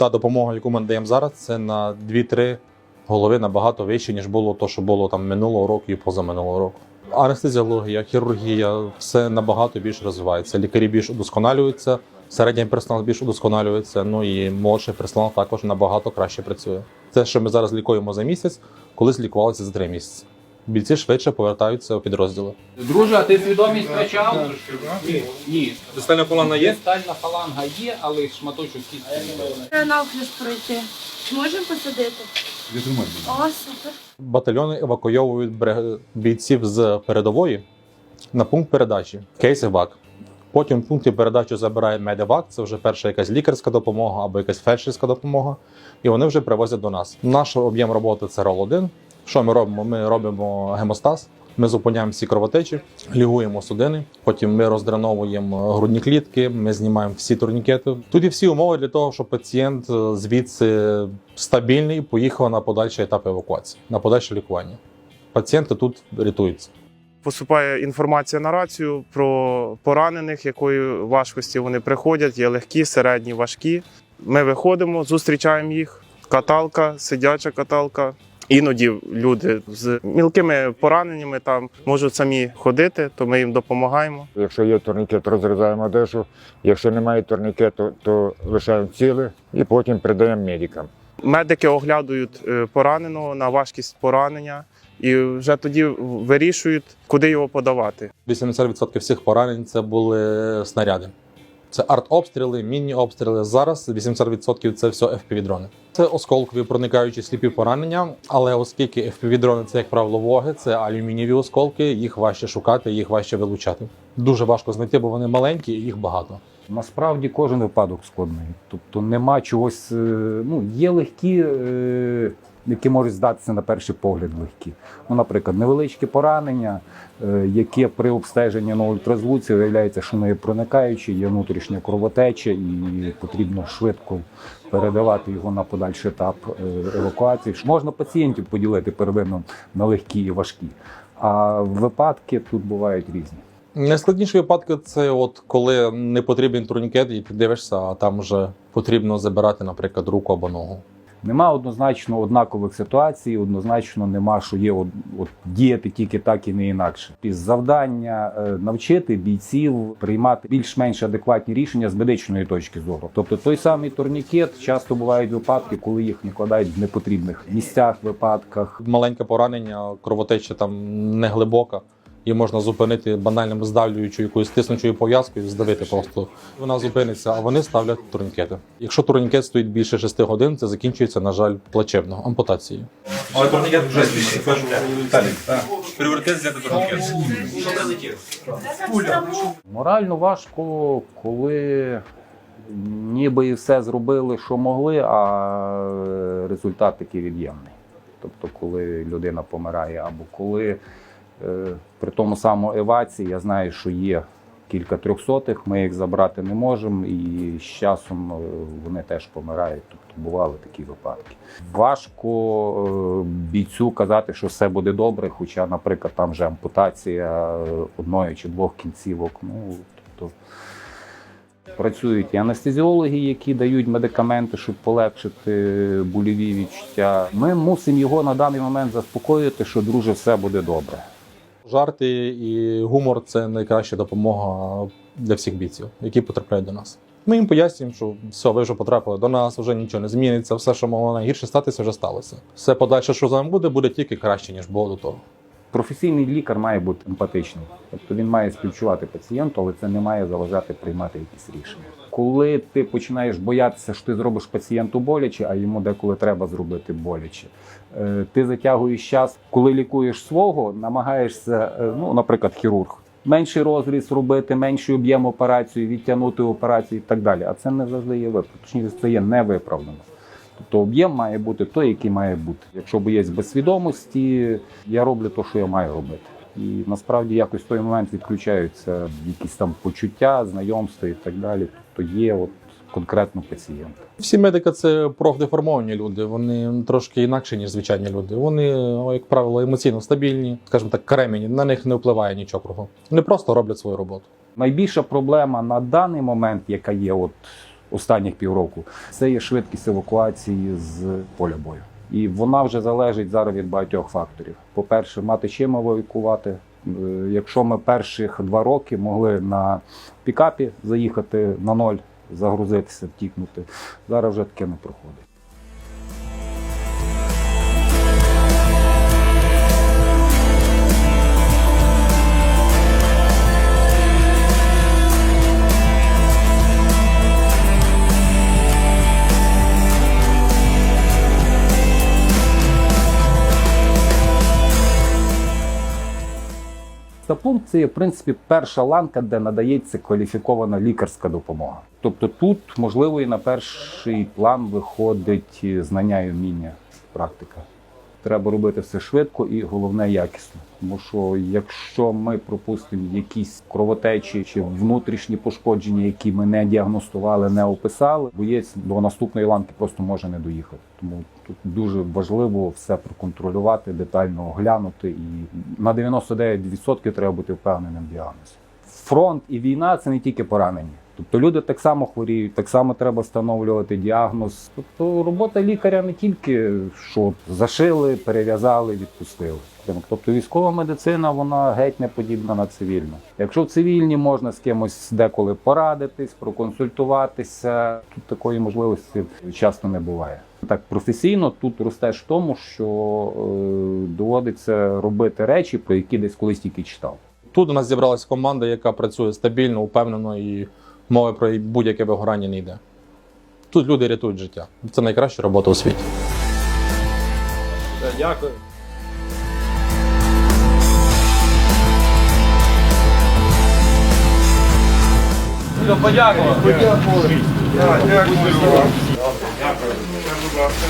Та допомога, яку ми надаємо зараз, це на 2-3 голови набагато вище, ніж було то, що було там минулого року і позаминулого року. Анестезіологія, хірургія все набагато більше розвивається. Лікарі більш удосконалюються, середній персонал більш удосконалюється. Ну і молодший персонал також набагато краще працює. Те, що ми зараз лікуємо за місяць, колись лікувалися за три місяці. Бійці швидше повертаються у підрозділи. Друже, а ти свідомість втрачав? Ні. Ні. Дистальна колона є? Дистальна фаланга є, але шматочок кістки. немає. Навхрест пройти. Можемо посадити? О, супер. Батальйони евакуйовують бре- бійців з передової на пункт передачі кейс евак. Потім в пункті передачі забирає медевак, це вже перша якась лікарська допомога або якась фельдшерська допомога, і вони вже привозять до нас. Наш об'єм роботи це рол 1 Що ми робимо? Ми робимо гемостаз. Ми зупиняємо всі кровотечі, лігуємо судини. Потім ми роздреновуємо грудні клітки, ми знімаємо всі турнікети. Тут є всі умови для того, щоб пацієнт е, звідси стабільний поїхав на подальший етап евакуації, на подальше лікування. Пацієнти тут рятуються. Поступає інформація на рацію про поранених, якої важкості вони приходять. Є легкі, середні, важкі. Ми виходимо, зустрічаємо їх. Каталка, сидяча каталка. Іноді люди з мілкими пораненнями там можуть самі ходити, то ми їм допомагаємо. Якщо є турнікет, розрізаємо одежу. Якщо немає турнікету, то лишаємо ціле і потім передаємо медикам. Медики оглядують е, пораненого на важкість поранення і вже тоді вирішують, куди його подавати. 80% всіх поранень це були снаряди. Це артобстріли, мінні обстріли. Зараз 80% це все FPV-дрони. Це осколкові проникаючі сліпі поранення, але оскільки FPV-дрони це, як правило, воги, це алюмінієві осколки, їх важче шукати, їх важче вилучати. Дуже важко знайти, бо вони маленькі і їх багато. Насправді кожен випадок складний. Тобто нема чогось. е, Ну, є легкі, е, які можуть здатися на перший погляд легкі. Ну, наприклад, невеличкі поранення, е, яке при обстеженні на ультразвуці виявляється, що не проникаючі, є внутрішня кровотеча, і потрібно швидко передавати його на подальший етап е, евакуації. Можна пацієнтів поділити первинно на легкі і важкі. А випадки тут бувають різні. Найскладніші випадки це от коли не потрібен турнікет, і ти дивишся, а там вже потрібно забирати, наприклад, руку або ногу. Нема однозначно однакових ситуацій, однозначно нема, що є от, от діяти тільки так і не інакше. Завдання е, навчити бійців приймати більш-менш адекватні рішення з медичної точки зору. Тобто той самий турнікет часто бувають випадки, коли їх накладають в непотрібних місцях, випадках. Маленьке поранення, кровотеча там не глибока. Її можна зупинити банальним здавлюючою якоюсь тиснучою пов'язкою, здавити просто. Вона зупиниться, а вони ставлять турнікети. Якщо турнікет стоїть більше 6 годин, це закінчується, на жаль, плачевно ампутацією. Але турнікет вже Пріоритет взяти турнікет. Морально важко, коли ніби і все зробили, що могли, а результат такий від'ємний. Тобто, коли людина помирає, або коли при тому самому евації я знаю, що є кілька трьохсотих, ми їх забрати не можемо, і з часом е, вони теж помирають. Тобто бували такі випадки. Важко е, бійцю казати, що все буде добре, хоча, наприклад, там вже ампутація е, одної чи двох кінцівок. Ну тобто працюють і анестезіологи, які дають медикаменти, щоб полегшити больові відчуття. Ми мусимо його на даний момент заспокоїти, що друже, все буде добре. Жарти і гумор це найкраща допомога для всіх бійців, які потрапляють до нас. Ми їм пояснюємо, що все, ви вже потрапили до нас, вже нічого не зміниться, все, що могло найгірше статися, вже сталося. Все подальше, що з вами буде, буде тільки краще, ніж було до того. Професійний лікар має бути емпатичний, тобто він має співчувати пацієнту, але це не має заважати приймати якісь рішення. Коли ти починаєш боятися, що ти зробиш пацієнту боляче, а йому деколи треба зробити боляче. Е, Ти затягуєш час, коли лікуєш свого, намагаєшся, е, ну, наприклад, хірург, менший розріз робити, менший об'єм операції, відтягнути операцію і так далі. А це не завжди є виправдано. Точніше, це є невиправдано. Тобто об'єм має бути той, який має бути. Якщо боєць без свідомості, я роблю те, що я маю робити. І насправді якось в той момент відключаються якісь там почуття, знайомства і так далі. Тобто є от конкретно пацієнт. Всі медики це профдеформовані люди. Вони трошки інакші, ніж звичайні люди. Вони, як правило, емоційно стабільні, скажімо так, кремені. На них не впливає нічого кругом. Вони просто роблять свою роботу. Найбільша проблема на даний момент, яка є от останніх півроку, це є швидкість евакуації з поля бою. І вона вже залежить зараз від багатьох факторів. По-перше, мати чим евакуювати. Е, Якщо ми перших два роки могли на пікапі заїхати на ноль, загрузитися, втікнути, зараз вже таке не проходить. Стапункт це є, в принципі, перша ланка, де надається кваліфікована лікарська допомога. Тобто тут, можливо, і на перший план виходить знання і вміння, практика. Треба робити все швидко і головне якісно. Тому що якщо ми пропустимо якісь кровотечі чи внутрішні пошкодження, які ми не діагностували, не описали, боєць до наступної ланки просто може не доїхати. Тому тут дуже важливо все проконтролювати, детально оглянути, і на 99% треба бути впевненим в діагнозі. Фронт і війна це не тільки поранені. Тобто люди так само хворіють, так само треба встановлювати діагноз. Тобто робота лікаря не тільки що зашили, перев'язали, відпустили. Тобто військова медицина вона геть не подібна на цивільну. Якщо в цивільній можна з кимось деколи порадитись, проконсультуватися, тут такої можливості часто не буває. Так професійно тут ростеш в тому, що е, доводиться робити речі, про які десь колись тільки читав. Тут у нас зібралася команда, яка працює стабільно, упевнено і мови про будь-яке вигорання не йде. Тут люди рятують життя. Це найкраща робота у світі. Дякую. Подякував. Дякую. Дякую. Ласка.